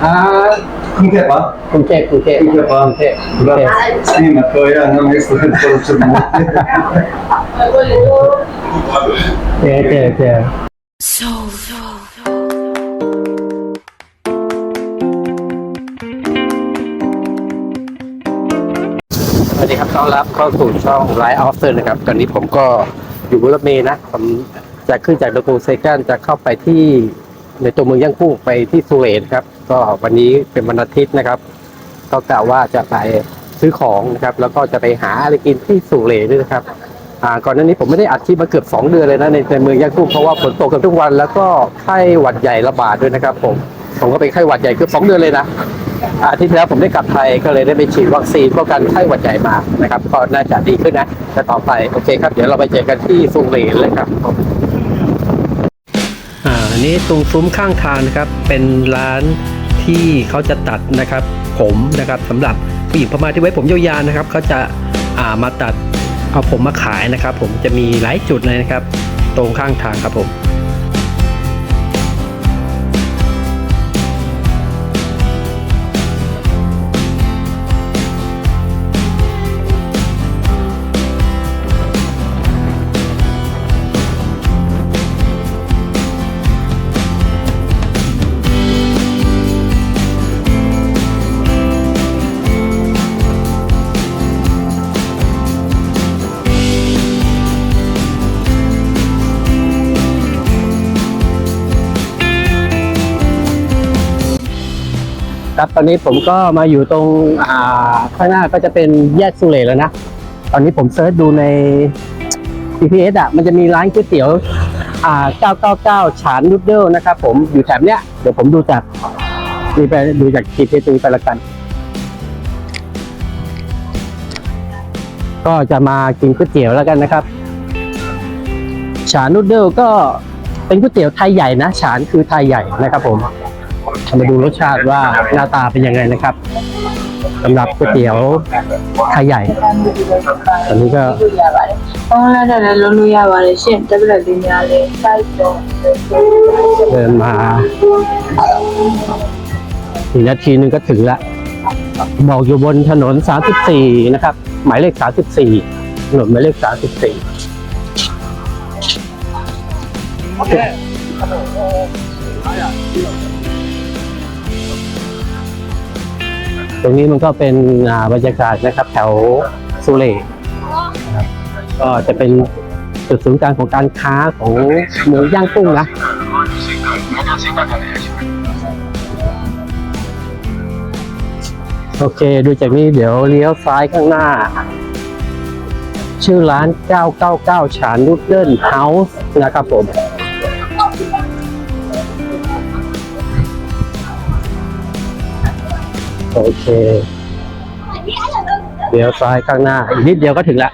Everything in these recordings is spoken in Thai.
Ah, ¿Con qué pa? กรุงเทพกรุงเทพ ¿Con qué pa? กรุงเทพกรุงเทพ Sí, me acuerdo ya, no me estoy todo el เจอเจอเจอ So, so, so. สวัสดีครับต้อนรับเข้าสู่ช่องไลฟ์ออฟเฟอร์นะครับ ตอนนี้ผมก็อยู่บนรถเมล์นะ ผมจะขึ้นจากดกูเซกันจะเข้าไปที่ ในตัวเมืองย่างกุ้งไปที่สุเหร่นครับ ก็วันนี้เป็นวันอาทิตย์นะครับ ก็กล่าวว่าจะไปซื้อของนะครับ แล้วก็จะไปหาอะไรกินที่สุเหร่ด้วยนะครับอ่าก่อนหน้านี้ผมไม่ได้อัดคลิปมาเกือบ2 เดือนเลยนะในในเมืองย่างกุ้งเพราะว่าฝนตกกันทุกวันแล้วก็ไข้หวัดใหญ่ระบาดด้วยนะครับ ผมผมก็เป็นไข้หวัดใหญ่เกือบ2เดือนเลยนะอาทิตย์แล้วผมได้กลับไทยก็เลยได้ไปฉีดวัคซีนป้องกันไข้หวัดใหญ่มานะครับ ก็น่าจะดีขึ้นนะแต่ต่อไปโอเคครับ เดี๋ยวเราไปเจอกันที่สุเหร่เลยครับ นนี้ตรงซุ้มข้างทางนะครับ เป็นร้านที่เขาจะตัดนะครับ ผมนะครับสำหรับผู้หญิงพม่าที่ไว้ผมยาวๆนะครับเขาจะามาตัดเอาผมมาขายนะครับ ผมจะมีหลายจุดเลยนะครับ ตรงข้างทางครับผม ครับตอนนี้ผมก็มาอยู่ตรงข้างหน้าก็จะเป็นแยกสุเหร่แล้วนะ ตอนนี้ผมเซิร์ชดูใน GPS อะมันจะมีร้านก๋วยเตี๋ยว999 ฉานนูดเดิลนะครับผมอยู่แถบเนี้ยเดี๋ยวผมดูจากนี่ไปดูจาก GPS ไปละกัน ก็จะมากินก๋วยเตี๋ยวแล้วกันนะครับ ฉานนูดเดิลก็เป็นก๋วยเตี๋ยวไทยใหญ่นะ ฉานคือไทยใหญ่นะครับผม เรมาดูรสชาติว่าหน้าตาเป็นยังไงนะครับสำหรับก๋วยเตี๋ยวไข่ใหญ่ ตอนนี้ก็ เดินมาสี่นาทีนึงก็ถึงละ บอกอยู่บนถนน 34 นะครับ หมายเลข 34ถนนหมายเลข 34 ตรงนี้มันก็เป็นบรรยากาศนะครับ แถวสุเหร่นะครับก็จะเป็นจุดศูนย์กลางของการค้าของเมืองย่างกุ้งนะโอเค ดูจากนี้เดี๋ยวเลี้ยวซ้ายข้างหน้า ชื่อร้าน 999 ฉานนูดเดิลเฮาส์นะครับผม โอเค เดี๋ยวซ้ายข้างหน้า อีกนิดเดียวก็ถึงละ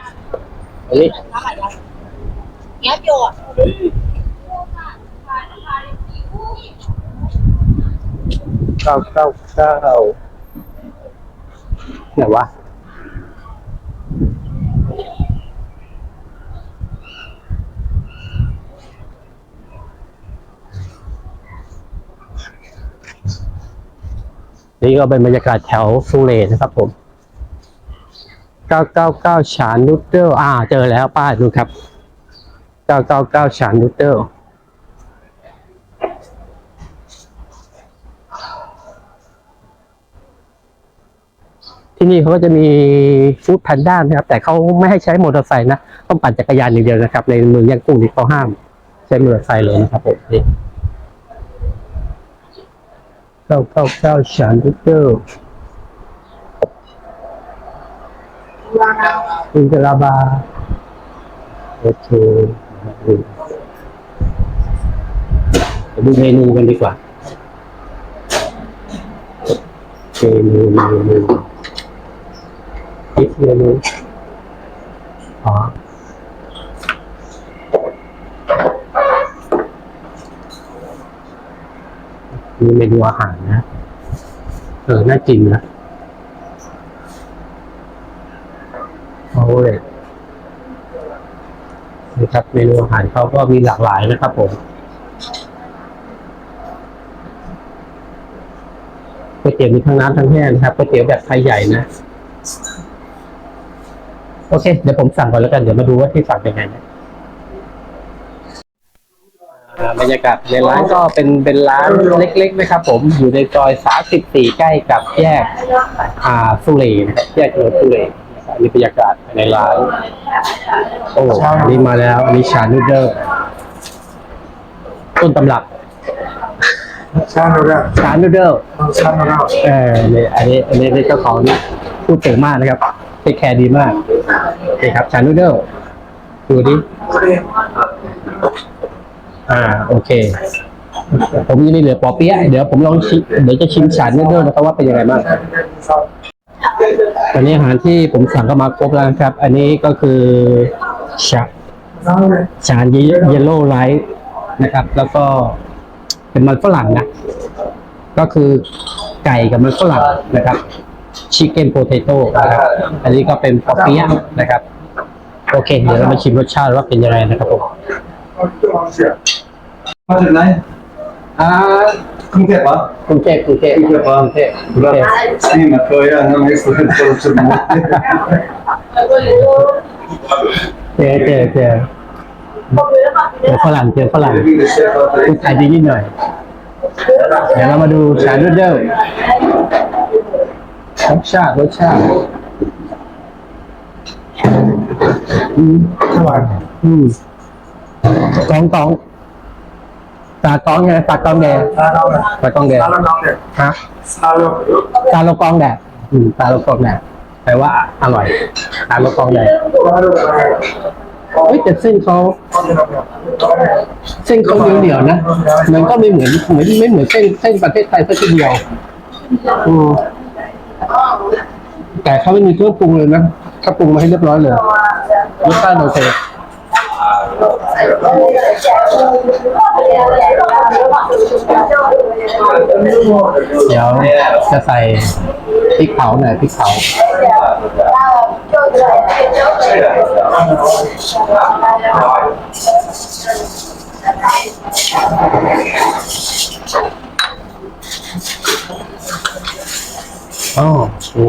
อันนี้ညပြောอะเก้าเก้าเก้าไหนวะ นี่ก็เป็นบรรยากาศแถวสุเหร่นะครับผม999ฉานนูเดิลอ่า เจอแล้วป้ายดูครับ 999ฉานนูเดิลที่นี่เขาก็จะมีฟู้ดแพนด้านะครับ แต่เขาไม่ให้ใช้มอเตอร์ไซค์นะ ต้องปั่นจักรยานอย่างเดียวนะครับ ในเมืองย่างกุ้งนี่เขาห้าม ใช้มอเตอร์ไซค์เลยนะครับผมนี่ เก้าเก้าเก้าชานดูเกอร์อินเตลาบาโอเคไปดูเมนูกันดีกว่าเมนูเมนูคิดเมนู มีเมนูอาหารนะ เออ น่ากินนะโอ้ยนี่ครับเมนูอาหารเขาก็มีหลากหลายนะครับผม ก๋วยเตี๋ยวมีทั้งน้ำทั้งแห้งนะครับก๋วยเตี๋ยวแบบไทยใหญ่นะ โอเค เดี๋ยวผมสั่งก่อนแล้วกัน เดี๋ยวมาดูว่าที่สั่งเป็นไงนะอ่า บรรยากาศในร้านก็เป็นเป็นร้านเล็กๆนะครับผมอยู่ในซอยสาสิบสี่ใกล้กับแยกอ่าสุเหร่นะครับแยกถนนสุเหร่นะครับอันนี้บรรยากาศในร้านโอ้อันนี้มาแล้วอันนี้ชานูเดิลต้นตำรับชาโนราชานูเดิลชาโนราเออเนี่ยอันนี้อันนี้เจ้าของนี่พูดเก่งมากนะครับเทคแคร์ดีมากโอเคครับชานูเดิลดูดิ อ่าโอเค ผมยังไม่เหลือปอเปี๊ยะเดี๋ยวผมลองชิมเดี๋ยวจะชิมชานูเดิลนะครับว่าเป็นยังไงบ้างตอนนี้อาหารที่ผมสั่งก็มาครบแล้วนะครับ อันนี้ก็คือชาชานเยลโล่ไลท์นะครับ แล้วก็เป็นมันฝรั่งนะ ก็คือไก่กับมันฝรั่งนะครับชิคเก้นโพเตโต้นะครับ อันนี้ก็เป็นปอเปี๊ยะนะครับ โอเค เดี๋ยวเรามาชิมรสชาติว่าเป็นยังไงนะครับผม มาจากไหนอ่ากรุงเทพปะกรุงเทพกรุงเทพกรุงเทพปะกรุงเทพกรุงเทพ Snima koja nam je student poručen. เจอเจอเจอเจอฝรั่งเจอฝรั่ง Vidiš šefa, พูดไทยดีนิดหน่อย เดี๋ยวเรามาดูชานูเดิลรสชาติรสชาติอืมอืม กองกองตากองไงตากองแดงตากองแดงฮะตาโลกองแดดอืมตาโลกองแดดแปลว่าอร่อยตาโลกองแดดเฮ้ยแต่เส้นเขาเส้นเขาเหนียวเหนียวๆนะมันก็ไม่เหมือนเหมือนไม่เหมือนเส้นเส้นประเทศไทยสักทีเดียวอืมแต่เขาไม่มีเครื่องปรุงเลยนะเขาปรุงมาให้เรียบร้อยเลยรสชาติโอเค เดี๋ยวจะใส่พริกเผาหน่อยพริกเผาอ๋อนี่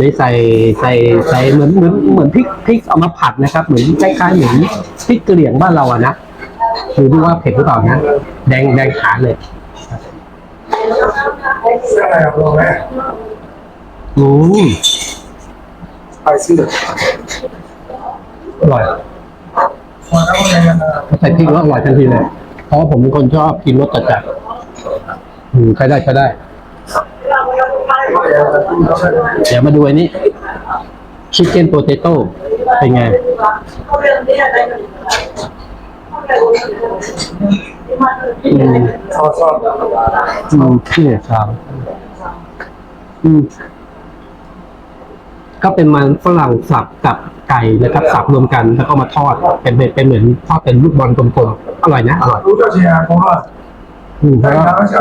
นี่ใส่ใส่ใส่เหมือนเหมือนเหมือนพริกพริกเอามาผัดนะครับ เหมือนคล้ายๆเหมือนพริกกระเหรี่ยงบ้านเราอะนะดูดูว่าเผ็ดหรือเปล่านะแดงแดงขานเลยอืมอร่อยใส่พริกแล้วอร่อยทันทีเลย เพราะว่าผมเป็นคนชอบกินรสจัดๆอืมใช้ได้ใช้ได้ เดี๋ยวมาดูอันนี้ชิคเก้นโปเตโต้เป็นไง อืชอบชอบอืมเพี่ครับอืมก็เป็นมันฝรั่งสับกับไก่นะครับ สับรวมกันแล้วก็มาทอดเป็นเป็นเหมือนทอดเป็นลูกบอลกลมๆอร่อยนะอร่อยรู้จักเชียร์ผมอะอืมครั 잘나가 셔.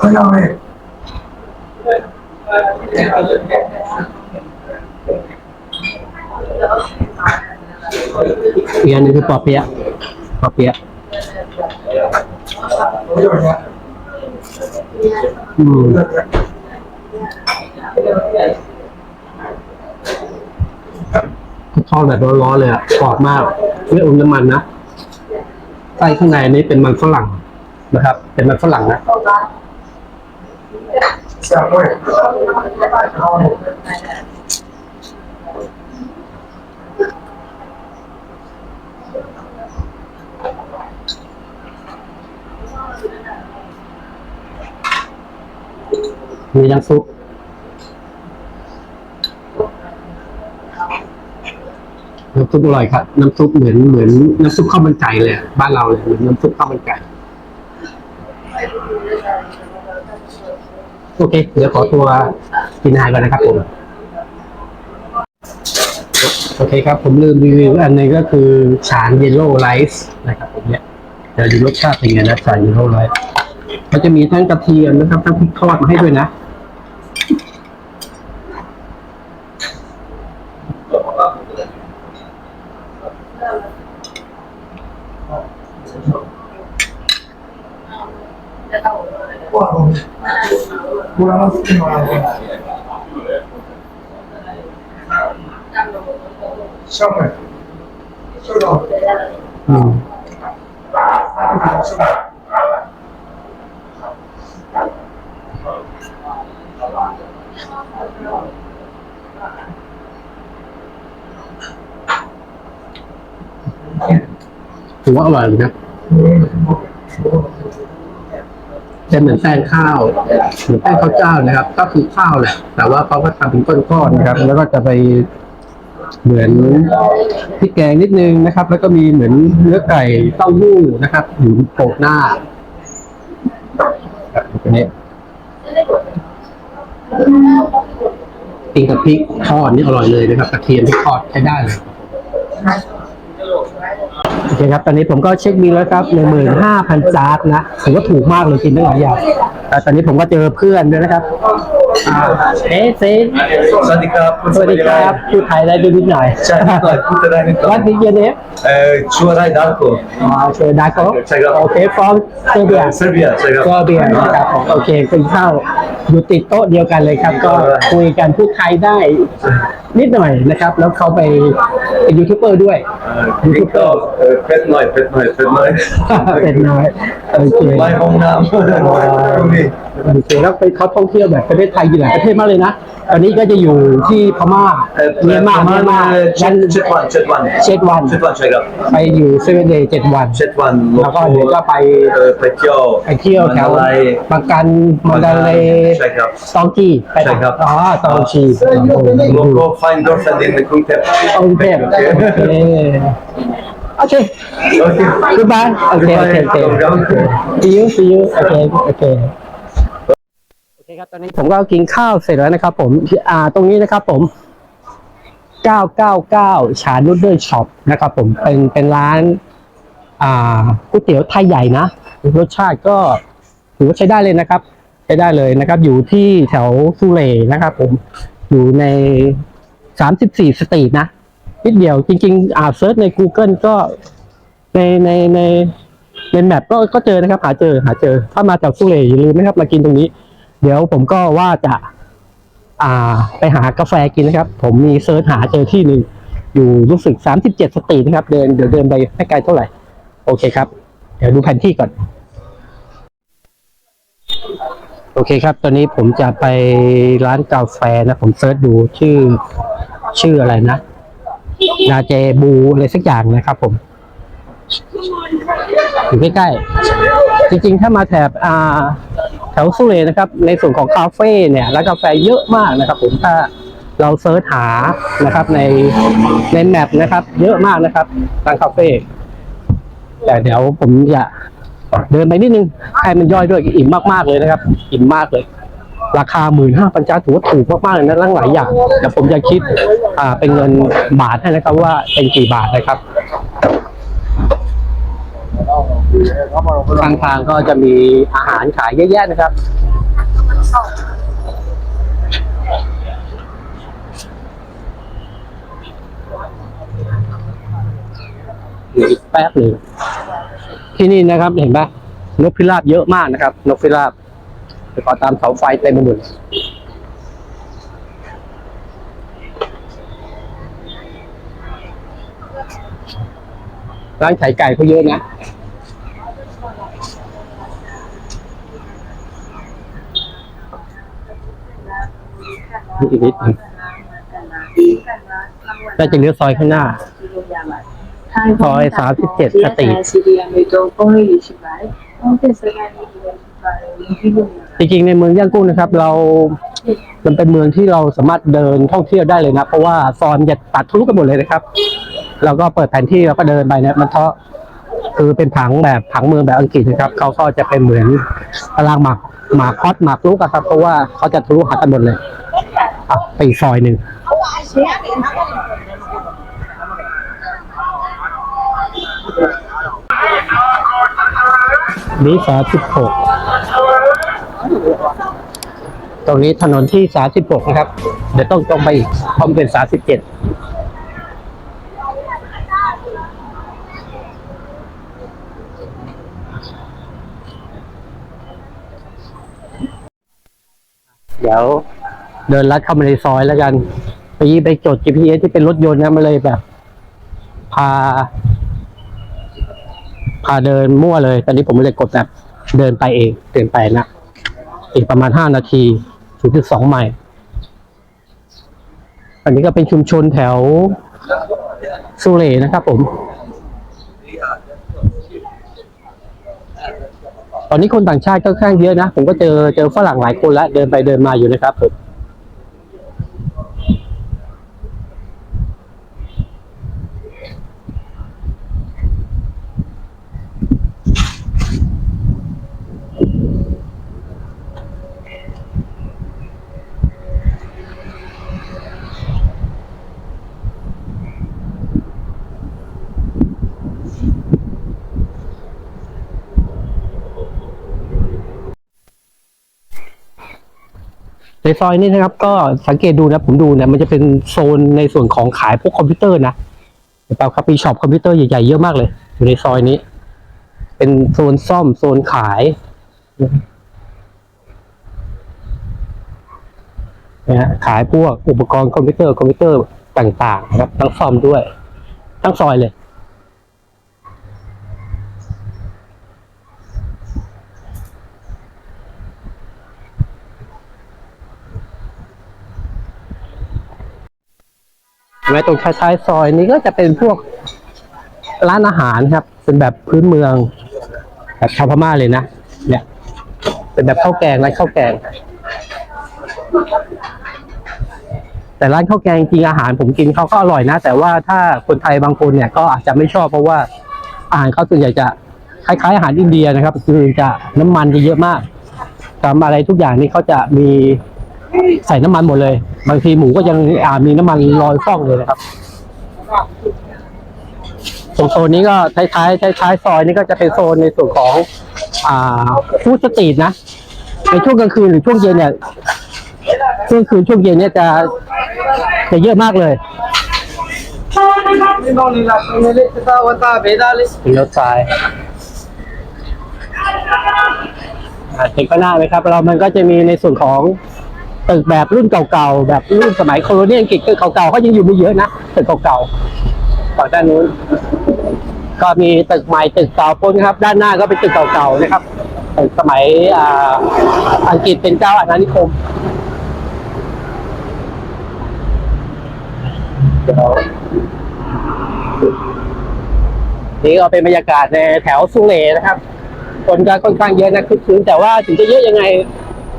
허영이 อีกอันหนึงคือปอเปี๊ยปอเปี๊ยะอืมทอดแบบร้อนๆเลยอะกรอบมากเนี่อมน้ำมันนะไส้ข้างในนี้เป็นมันฝรั่งนะครับ เป็นมันฝรั่งนะ มีน้ำซุปน้ำซุปอร่อยครับ น้ำซุปเหมือนเหมือนน้ำซุปข้าวมันไก่เลยอะบ้านเราเลยเหมือนน้ำซุปข้าวมันไก่ โอเค เดี๋ยวขอตัวกินอาหารก่อนนะครับผม โอเคครับ ผมลืมรีวิวอันหนึงก็คือฉานเยลโล่ไรซ์นะครับผมเนี่ยเดี๋ยวดูรสชาติเป็นไงนะฉานเยลโล่ไรซ์มันจะมีทั้งกระเทียมนะครับทั้งพริกทอดมาให้ด้วยนะ Bulamazsın abi. Şamı. Şöyle al. Hmm. Quá lời rồi đó. 收到。ถือว่าอร่อยเลยนะเป็นเหมือนแป้งข้าวเหมือนแป้งข้าวเจ้านะครับ ก็คือข้าวแหละ แต่ว่าเขาก็ทำเป็นก้อนๆนะครับ แล้วก็จะไปเหมือนพริกแกงนิดนึงนะครับ แล้วก็มีเหมือนเนื้อไก่เต้าหู้นะครับ อยู่โปะหน้าแบบนี้กินกับพริกทอดนี่อร่อยเลยนะครับกระเทียมที่ทอดใช้ได้เลย โอเคครับ ตอนนี้ผมก็เช็คบิลแล้วครับหนึ่งหมื่นห้าพันจาร์ดนะถือว่าถูกมากเลยกินได้หลายอย่างแต่ตอนนี้ผมก็เจอเพื่อนด้วยนะครับอ่าเอ๊ะเซนสวัสดีครับสวัสดีครับพูดไทยได้ด้วยนิดหน่อยใช่นิดหน่อยพูดได้นิดหน่อยวัดดิเยเนฟเอ่อชัวร์ได้ดาร์โกอ๋อเชอร์ดาโกใช่ครับโอเคฟอร์มเซเบียเซอร์เบียใช่ครับก็เบียร์นะครับผมโอเคเป็นข้าวอยู่ติดโต๊ะเดียวกันเลยครับ ก็คุยกันพูดไทยได้ นิดหน่อยนะครับ แล้วเขาไปเป็นยูทูบเบอร์ด้วยเอ่อกินข้าวเอ่อเป็ดหน่อยเป็ดหน่อยเป็ดหน่อยเป็นน้อยโอเคไม่ห้องน้ำตรงนี้โอเคแล้วไปเขาท่องเที่ยวแบบประเทศไทยอยู่หลายประเทศมากเลยนะตอนนี้ก็จะอยู่ที่พม่าเอ่อเมียนมาประเมียนมาเอ่อเจ็ยัดนเจ็ดวันเจ็ดวันเจ็ดวันเจ็ดวันใช่ครับไปอยู่เซเว่นเดย์เจ็ดวันเจ็ดวันแล้วก็เดี๋ยวก็ไปเอ่อไปเที่ยวไปเที่ยวแถวมันอะไรบางกันมันดาเลใช่ครับตองกีไปใช่ครับอ๋อตองชีแล้วก็ find girlfriend in the กรุงเทพตองเทพโอเคโอเคโอเค goodbye โอเคโอเคโอเค see you see you โอเคโอเคโอเคครับตอนนี้ผมก็กินข้าวเสร็จแล้วนะครับ ผมอ่าตรงนี้นะครับ ผม 999 ชานูดเดิลช็อปนะครับ ผมเป็นเป็นร้าน อ่าก๋วยเตี๋ยวไทยใหญ่นะรสชาติก็ถือว่าใช้ได้เลยนะครับใช้ได้เลยนะครับ อยู่ที่แถวสุเหร่นะครับ ผมอยู่ใน 34สตรีทนะนิดเดียวจริง ๆ อ่าเซิร์ชใน Google ก็ในในในในแมปก็ก็เจอนะครับ หาเจอหาเจอ ถ้ามาจากสุเหร่อย่าลืมนะครับ มากินตรงนี้ เดี๋ยวผมก็ว่าจะ อ่าไปหากาแฟกินนะครับ ผมมีเซิร์ชหาเจอที่หนึ่งอยู่รู้สึกสามสิบเจ็ดสตรีทนะครับ เดินเดี๋ยวเดินไปไม่ไกลเท่าไหร่ โอเคครับ เดี๋ยวดูแผนที่ก่อน โอเคครับ ตอนนี้ผมจะไปร้านกาแฟนะ ผมเซิร์ชดูชื่อ ชื่ออะไรนะนาเจบูอะไรสักอย่างนะครับผมอยู่ใกล้ๆจริงๆ ถ้ามาแถบอ่าแถวสุเหร่นะครับ ในส่วนของคาเฟ่เนี่ยร้านกาแฟเยอะมากนะครับผมถ้าเราเซิร์ชหานะครับในในแมปนะครับ เยอะมากนะครับร้านคาเฟ่แต่เดี๋ยวผมจะเดินไปนิดนึงให้มันย่อยด้วยอิ่มมากๆเลยนะครับ อิ่มมากเลย ราคาหมื่นห้าพันจาถือว่าถูกมากๆเลยนะทั้งหลายอย่างเดี๋ยวผมจะคิดอ่าเป็นเงินบาทให้นะครับว่าเป็นกี่บาทนะครับทางทางก็จะมีอาหารขายเยอะแยะนะครับอีกแป๊บหนึ่งที่นี่นะครับเห็นปะนกพิราบเยอะมากนะครับ นกพิราบ ขอตามเสาไฟเต็มไปหมดร้านขายไก่เขาเยอะนะอีกนิดนึงน่าจะเลี้ยวซอยข้างหน้า ซอยสามสิบเจ็ดสติ จริงๆในเมืองย่างกุ้งนะครับ เรามันเป็นเมืองที่เราสามารถเดินท่องเที่ยวได้เลยนะเพราะว่าซอนจะตัดทะลุกันหมดเลยนะครับเราก็เปิดแผนที่เราก็เดินไปเนะมันเทาะคือเป็นผังแบบผังเมืองแบบอังกฤษนะครับเขาก็จะเป็นเหมือนตารางหมากหมากคอสหมากลุกอะครับ เพราะว่าเขาจะทะลุหากันหมดเลยอะไปซอยหนึ่งนี่สามสิบหก ตรงนี้ถนนที่ 36 นะครับ เดี๋ยวต้องตรงไปอีกเพราะมันเป็น 37เดี๋ยวเดินลัดเข้ามาในซอยแล้วกันไปไปจด GPS ที่เป็นรถยนต์นะมาเลยแบบ พา พาเดินมั่วเลย ตอนนี้ผมเลยกดแบบ เดินไปเอง เดินไปนะ อีกประมาณห้านาทีถึงจุดสองไมล์อันนี้ก็เป็นชุมชนแถวสุเหร่นะครับผม ตอนนี้คนต่างชาติก็ค่อนข้างเยอะนะ ผมก็เจอเจอฝรั่งหลายคนแล้ว เดินไปเดินมาอยู่นะครับผม ในซอยนี้นะครับ ก็สังเกตดูนะผมดูเนี่ยมันจะเป็นโซนในส่วนของขายพวกคอมพิวเตอร์นะเห็นปล่าครับมีช็อปคอมพิวเตอร์ใหญ่ๆเยอะมากเลย อยู่ในซอยนี้ เป็นโซนซ่อมโซนขายนะฮะขายพวกอุปกรณ์คอมพิวเตอร์คอมพิวเตอร์ต่างๆนะครับทั้งซ่อมด้วย ทั้งซอยเลย แม้ตรงท้ายๆซอยนี้ก็จะเป็นพวกร้านอาหารครับ เป็นแบบพื้นเมือง แบบชาวพม่าเลยนะเนี่ย เป็นแบบข้าวแกงร้านข้าวแกง แต่ร้านข้าวแกงจริงอาหารผมกินเขาก็อร่อยนะ แต่ว่าถ้าคนไทยบางคนเนี่ยก็อาจจะไม่ชอบเพราะว่าอาหารเขาส่วนใหญ่จะคล้ายๆอาหารอินเดียนะครับ คือจะน้ำมันจะเยอะมากทำอะไรทุกอย่างนี่เขาจะมี ใส่น้ำมันหมดเลย บางทีหมูก็ยังอ่ามีน้ำมันลอยฟ่องเลยนะครับตรงโซนนี้ก็ท้ายๆท้ายซอยนี่ก็จะเป็นโซนในส่วนของ อ่าฟู้ดสตรีทนะในช่วงกลางคืนหรือช่วงเย็นเนี่ยช่วงคืนช่วงเย็นเนี่ยจะจะเยอะมากเลยเป็นรถซ้ายเห็นข้างหน้าไหมครับ เรามันก็จะมีในส่วนของ ตึกแบบรุ่นเก่าๆแบบรุ่นสมัยโคโลเนียลอังกฤษคือเก่าๆเขายังอยู่ไม่เยอะนะตึกเก่าๆฝั่งด้านนู้นก็มีตึกใหม่ตึกเก่าพ้นครับ ด้านหน้าก็เป็นตึกเก่าๆนะครับตึกสมัยอังกฤษเป็นเจ้าอาณานิคมเดี๋ยวนี่ก็เป็นบรรยากาศในแถวสุเหร่นะครับ คนก็ค่อนข้างเยอะนะคึกคืนแต่ว่าถึงจะเยอะยังไง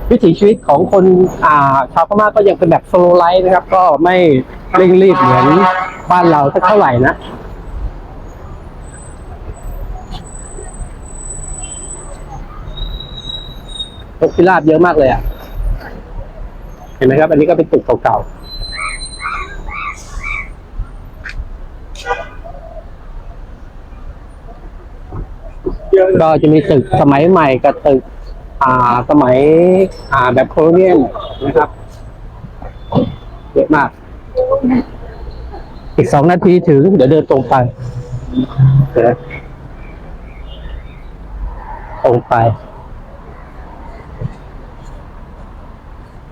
วิถีชีวิตของคนอ่าชาวพม่าก็ยังเป็นแบบโซโลไลฟ์นะครับ ก็ไม่เร่งรีบเหมือนบ้านเราสักเท่าไหร่นะนกพิราบเยอะมากเลยอะ เห็นไหมครับ อันนี้ก็เป็นตึกเก่าๆก็จะมีตึกสมัยใหม่กับตึก อ่าสมัยอ่าแบบโคลเนียลนะครับเยอะมาก อีกสองนาทีถึง เดี๋ยวเดินตรงไปเดี๋ยวตรงไป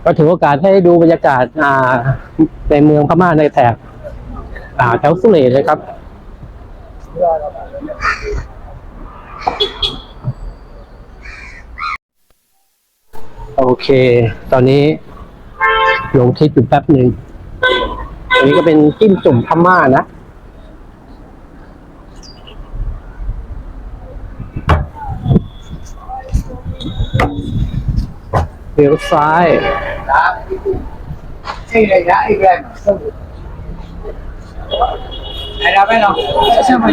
ก็ถือโอกาสให้ดูบรรยากาศอ่าในเมืองพม่าในแถบอ่าแถวสุเหร่เลยครับ โอเค ตอนนี้ลงคลิปอยู่แป๊บหนึ่งอันนี้ก็เป็นจิ้มจุ่มพม่านะ เลี้ยวซ้ายใช่เลยนะอีกแล้วไอ้ดาวไมเนาะใช่ไหม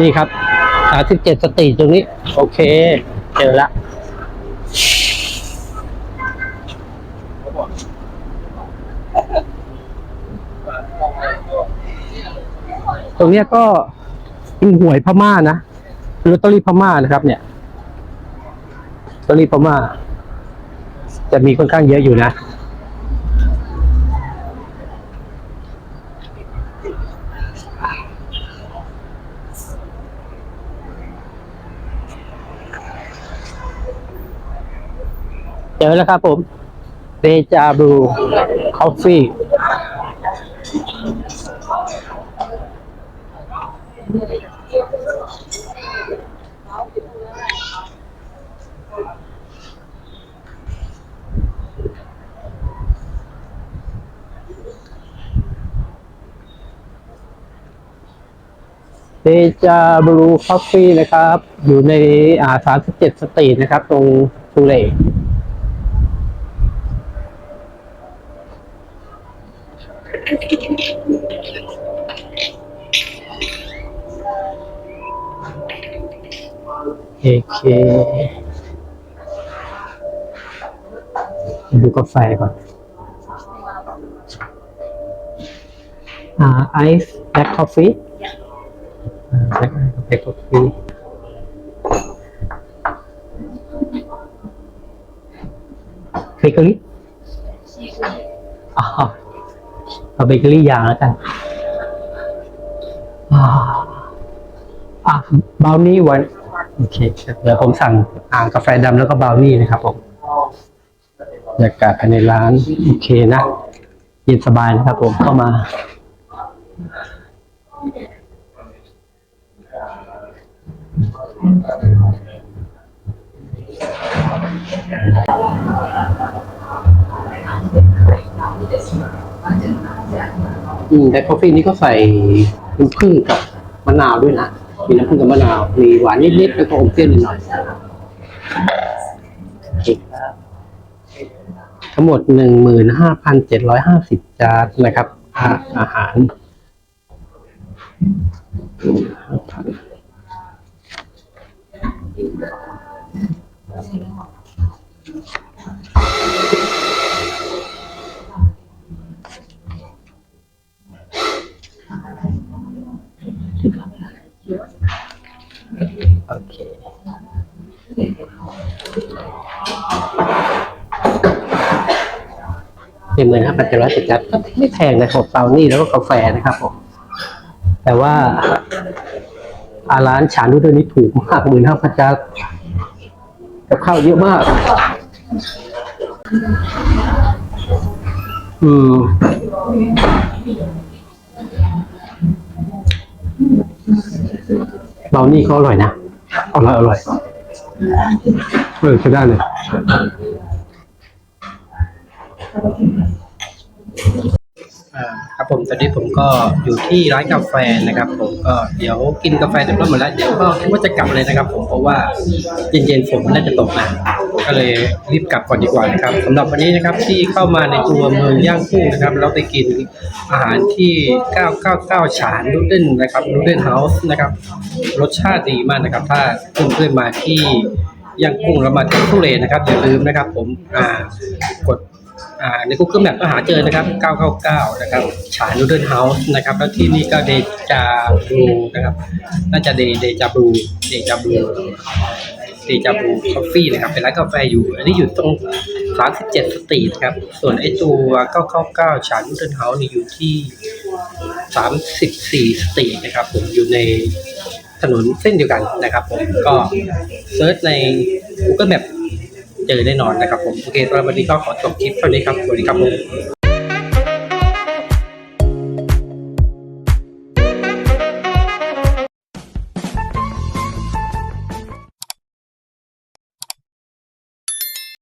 นี่ครับสามสิบเจ็ดสตรีตรงนี้ โอเค เจอละตรงเนี้ยก็เป็นหวยพม่านะลอตเตอรี่พม่านะครับ เนี่ยลอตเตอรี่พม่า จะมีค่อนข้างเยอะอยู่นะ จอแล้วครับผมเดจาบูคอฟฟี่เดจาบลูคอฟฟี่นะครับ อยู่ในอ่า37 สตรีทนะครับ ตรงทูเล โอเคดูกาแฟก่อน อ่าไอซ์แบล็คคอฟฟี่แบล็คแบล็คคอฟฟี่เบเกอรี่ เอาเบเกอรี่อย่างแล้วกันอ่าอะบราวนี่วันโอเคเดี๋ยวผมสั่งอ่างกาแฟดำแล้วก็บราวนี่นะครับผมบรรยากาศภายในร้านโอเคนะ เย็นสบายนะครับผมเข้ามา อืมแต่กาแฟนี้ก็ใส่น้ำผึ้งกับมะนาวด้วยนะ มีน้ำผึ้งกับมะนาว มีหวานนิดๆแล้วก็อมเปรี้ยวนิดหน่อยโอเคครับทั้งหมดหนึ่งหมื่นห้าพันเจ็ดร้อยห้าสิบจานนะครับ อาอาหาร โอเคหนึ่งหมื่นห้าพันเจ็ดร้อยสิบจัดก็ไม่แพงนะครับเตานี่แล้วก็กาแฟนะครับผม แต่ว่าอาร้านฉานดูด้วยนี่ถูกมากหมื่นห้าพันจัดกับข้าวเยอะมาก อืม เรานี่เขาอร่อยนะ อร่อยอร่อยเออใช้ได้เลย อ่าครับผมตอนนี้ผมก็อยู่ที่ร้านกาแฟนะครับ ผมก็เดี๋ยวกินกาแฟเสร็จแล้วหมดแล้วเดี๋ยวก็คิดว่าจะกลับเลยนะครับ ผมเพราะว่าเย็นๆฝนมันน่าจะตกนะ ก็เลยรีบกลับก่อนดีกว่านะครับสำหรับวันนี้นะครับที่เข้ามาในตัวเมืองย่างกุ้งนะครับ เราไปกินอาหารที่ 999 ฉานนูเดิลนะครับนูเดิลเฮาส์นะครับ รสชาติดีมากนะครับ ถ้าเพื่อนๆมาที่ย่างกุ้งแล้วมาที่ทุเรศนะครับอย่าลืมนะครับ ผมอ่ากดอ่าใน Google Map ก็หาเจอนะครับ 999 นะครับ ฉายนูเดิลเฮาส์นะครับ แล้วที่นี่ก็เดจาบลูนะครับ น่าจะเดเดจาบลูเดจาบลู เดจาบูคอฟฟี่นะครับเป็นร้านกาแฟอยู่ อันนี้อยู่ตรง 37 สตรีทครับ ส่วนไอ้ตัว 999ฉานูเดิลเฮาส์นี่อยู่ที่ 34 สตรีทนะครับ ผมอยู่ในถนนเส้นเดียวกันนะครับผมก็เซิร์ชใน Google Map เจอแน่นอนนะครับผม โอเคสำหรับวันนี้ก็ขอจบคลิปเท่านี้ครับ สวัสดีครับผม